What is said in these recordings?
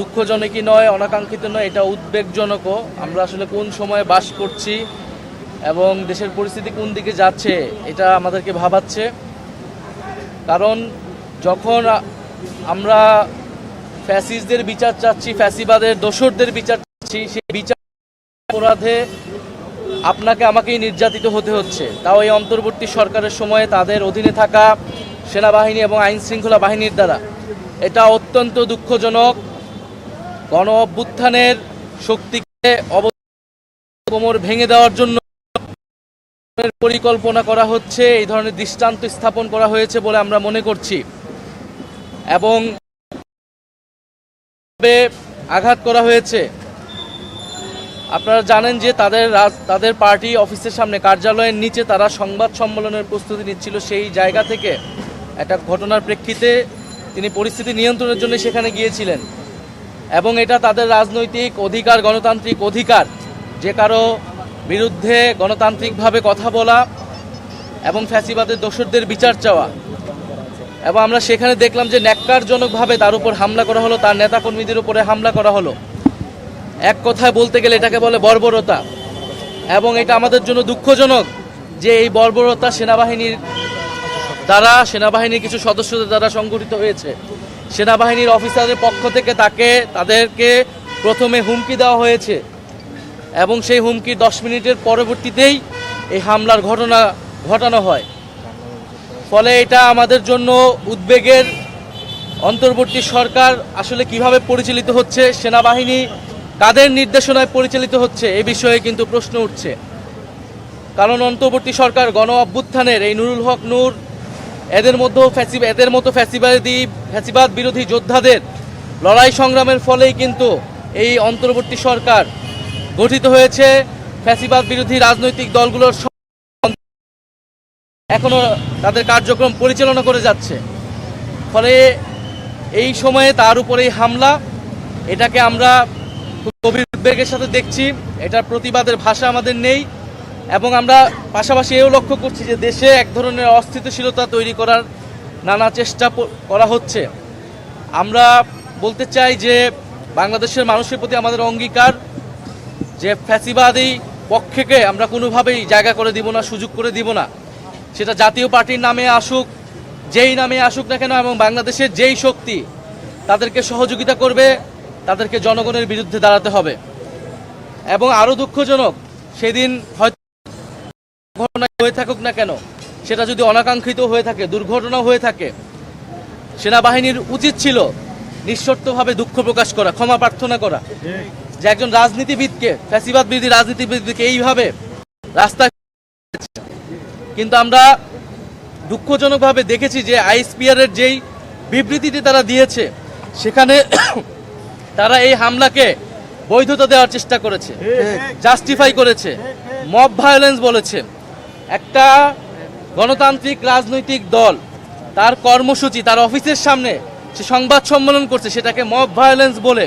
দুঃখজনকই নয়, অনাকাঙ্ক্ষিত নয়, এটা উদ্বেগজনকও। আমরা আসলে কোন সময়ে বাস করছি এবং দেশের পরিস্থিতি কোন দিকে যাচ্ছে, এটা আমাদেরকে ভাবাচ্ছে। কারণ যখন আমরা ফ্যাসিস্টদের বিচার চাচ্ছি, ফ্যাসিবাদের দোসরদের বিচার চাচ্ছি, সেই বিচার অপরাধে আপনাকে আমাকেই নির্যাতিত হতে হচ্ছে। তাও এই অন্তর্বর্তী সরকারের সময়ে তাদের অধীনে থাকা সেনাবাহিনী এবং আইন শৃঙ্খলা বাহিনীর দ্বারা। এটা অত্যন্ত দুঃখজনক। গণ অভ্যুত্থানের শক্তিকে কোমর ভেঙে দেওয়ার জন্য পরিকল্পনা করা হচ্ছে, এই ধরনের দৃষ্টান্ত স্থাপন করা হয়েছে বলে আমরা মনে করছি। এবং আঘাত করা হয়েছে। আপনারা জানেন যে তাদের তাদের পার্টি অফিসের সামনে, কার্যালয়ের নিচে তারা সংবাদ সম্মেলনের প্রস্তুতি নিচ্ছিল। সেই জায়গা থেকে একটা ঘটনার প্রেক্ষিতে তিনি পরিস্থিতি নিয়ন্ত্রণের জন্য সেখানে গিয়েছিলেন। এবং এটা তাদের রাজনৈতিক অধিকার, গণতান্ত্রিক অধিকার, যে কারও বিরুদ্ধে গণতান্ত্রিকভাবে কথা বলা এবং ফ্যাসিবাদের দোষরদের বিচার চাওয়া। এবং আমরা সেখানে দেখলাম যে ন্যাক্কারজনকভাবে তার উপর হামলা করা হলো, তার নেতাকর্মীদের উপরে হামলা করা হলো। এক কথায় বলতে গেলে এটাকে বলে বর্বরতা। এবং এটা আমাদের জন্য দুঃখজনক যে এই বর্বরতা সেনাবাহিনীর দ্বারা, সেনাবাহিনীর কিছু সদস্যদের দ্বারা সংগঠিত হয়েছে। সেনাবাহিনীর অফিসারের পক্ষ থেকে তাকে, তাদেরকে প্রথমে হুমকি দেওয়া হয়েছে এবং সেই হুমকি দশ মিনিটের পরবর্তীতেই এই হামলার ঘটনা, ঘটানো হয়। ফলে এটা আমাদের জন্য উদ্বেগের অন্তর্বর্তী সরকার আসলে কীভাবে পরিচালিত হচ্ছে, সেনাবাহিনী কাদের নির্দেশনায় পরিচালিত হচ্ছে, এ বিষয়ে কিন্তু প্রশ্ন উঠছে। কারণ অন্তর্বর্তী সরকার গণ অভ্যুত্থানের এই নুরুল হক নূর এদের মধ্যেও ফ্যাসি এদের মতো ফ্যাসিবাদী ফ্যাসিবাদ বিরোধী যোদ্ধাদের লড়াই সংগ্রামের ফলেই কিন্তু এই অন্তর্বর্তী সরকার গঠিত হয়েছে। ফ্যাসিবাদ বিরোধী রাজনৈতিক দলগুলোর স- এখনও তাদের কার্যক্রম পরিচালনা করে যাচ্ছে। ফলে এই সময়ে তার উপরে এই হামলা। এটাকে আমরা গভীর উদ্বেগের সাথে দেখছি। এটার প্রতিবাদের ভাষা আমাদের নেই। এবং আমরা পাশাপাশি এও লক্ষ্য করছি যে দেশে এক ধরনের অস্থিতিশীলতা তৈরি করার নানা চেষ্টা করা হচ্ছে। আমরা বলতে চাই যে বাংলাদেশের মানুষের প্রতি আমাদের অঙ্গীকার যে ফ্যাসিবাদী পক্ষকে আমরা কোনোভাবেই জায়গা করে দিব না, সুযোগ করে দিব না। সেটা জাতীয় পার্টির নামে আসুক, যেই নামে আসুক না কেন, এবং বাংলাদেশের যেই শক্তি তাদেরকে সহযোগিতা করবে, তাদেরকে জনগণের বিরুদ্ধে দাঁড়াতে হবে। এবং আরও দুঃখজনক, সেদিন হয়তো হয়ে থাকুক না কেন সেটা যদি অনাকাঙ্ক্ষিত হয়ে থাকে দুর্ঘটনা হয়ে থাকে সেনাবাহিনীর উচিত ছিল নিঃশর্তভাবে দুঃখ প্রকাশ করা ক্ষমা প্রার্থনা করা। যে একজন রাজনীতিবিদকে ফ্যাসিবাদ বিরোধী রাজনীতিবিদকে এইভাবে রাস্তা কিন্তু আমরা দুঃখজনকভাবে দেখেছি যে আইএসপিআর এর যেই বিবৃতিটি তারা দিয়েছে সেখানে তারা এই হামলাকে বৈধতা দেওয়ার চেষ্টা করেছে জাস্টিফাই করেছে মব ভায়োলেন্স বলেছে। একটা গণতান্ত্রিক রাজনৈতিক দল, তার কর্মসূচি, তার অফিসের সামনে সে সংবাদ সম্মেলন করছে, সেটাকে মব ভায়োলেন্স বলে।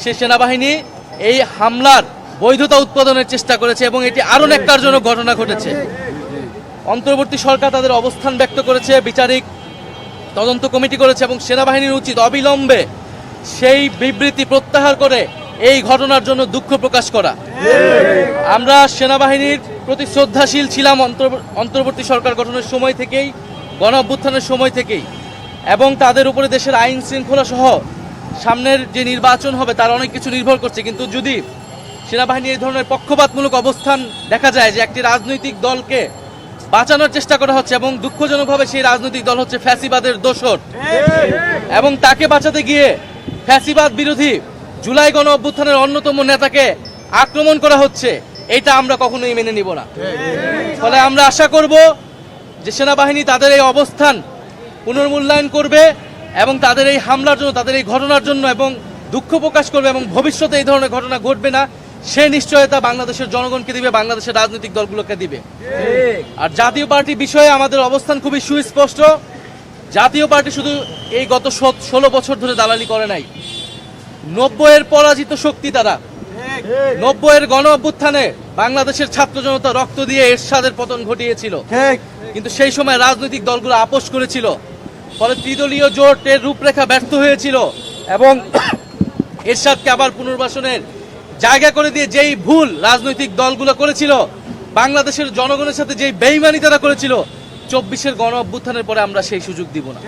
সে সেনাবাহিনী এই হামলার বৈধতা উৎপাদনের চেষ্টা করেছে এবং এটি আরও ন্যাক্কারজনক ঘটনা ঘটেছে। অন্তর্বর্তী সরকার তাদের অবস্থান ব্যক্ত করেছে, বিচারিক তদন্ত কমিটি করেছে এবং সেনাবাহিনীর উচিত অবিলম্বে সেই বিবৃতি প্রত্যাহার করে এই ঘটনার জন্য দুঃখ প্রকাশ করা। আমরা সেনাবাহিনীর প্রতি শ্রদ্ধাশীল ছিলাম অন্তর- অন্তর্বর্তী সরকার গঠনের সময় থেকেই গণ অভ্যুত্থানের সময় থেকেই। এবং তাদের উপরে দেশের আইন শৃঙ্খলা সহ সামনের যে নির্বাচন হবে তার অনেক কিছু নির্ভর করছে। কিন্তু যদি সেনাবাহিনী এই ধরনের পক্ষপাতমূলক অবস্থান দেখা যায় যে একটি রাজনৈতিক দলকে বাঁচানোর চেষ্টা করা হচ্ছে এবং দুঃখজনকভাবে সেই রাজনৈতিক দল হচ্ছে ফ্যাসিবাদের দোসর এবং তাকে বাঁচাতে গিয়ে ফ্যাসিবাদ বিরোধী জুলাই গণ অভ্যুত্থানের অন্যতম নেতাকে আক্রমণ করা হচ্ছে। এটা আমরা কখনোই মেনে নিব না। ফলে আমরা আশা করব যে সেনাবাহিনী তাদের এই অবস্থান পুনর্মূল্যায়ন করবে এবং তাদের এই হামলার জন্য তাদের এই ঘটনার জন্য এবং দুঃখ প্রকাশ করবে এবং ভবিষ্যতে এই ধরনের ঘটনা ঘটবে না সে নিশ্চয়তা বাংলাদেশের জনগণকে দিবে বাংলাদেশের রাজনৈতিক দলগুলোকে দিবে। আর জাতীয় পার্টি বিষয়ে আমাদের অবস্থান খুবই সুস্পষ্ট। জাতীয় পার্টি শুধু এই গত ষোলো বছর ধরে দালালি করে নাই। নব্বইয়ের পরাজিত শক্তি তারা। নব্বইয়ের গণ অভ্যুত্থানে বাংলাদেশের ছাত্র জনতা রক্ত দিয়ে এরশাদের পতন ঘটিয়েছিল। কিন্তু সেই সময় রাজনৈতিক দলগুলো আপোষ করেছিল। ফলে ত্রিদলীয় জোটের রূপরেখা ব্যর্থ হয়েছিল এবং এরশাদকে আবার পুনর্বাসনের জায়গা করে দিয়ে যেই ভুল রাজনৈতিক দলগুলো করেছিল বাংলাদেশের জনগণের সাথে যেই বেইমানি তারা করেছিল চব্বিশের গণ অভ্যুত্থানের পরে আমরা সেই সুযোগ দিব না।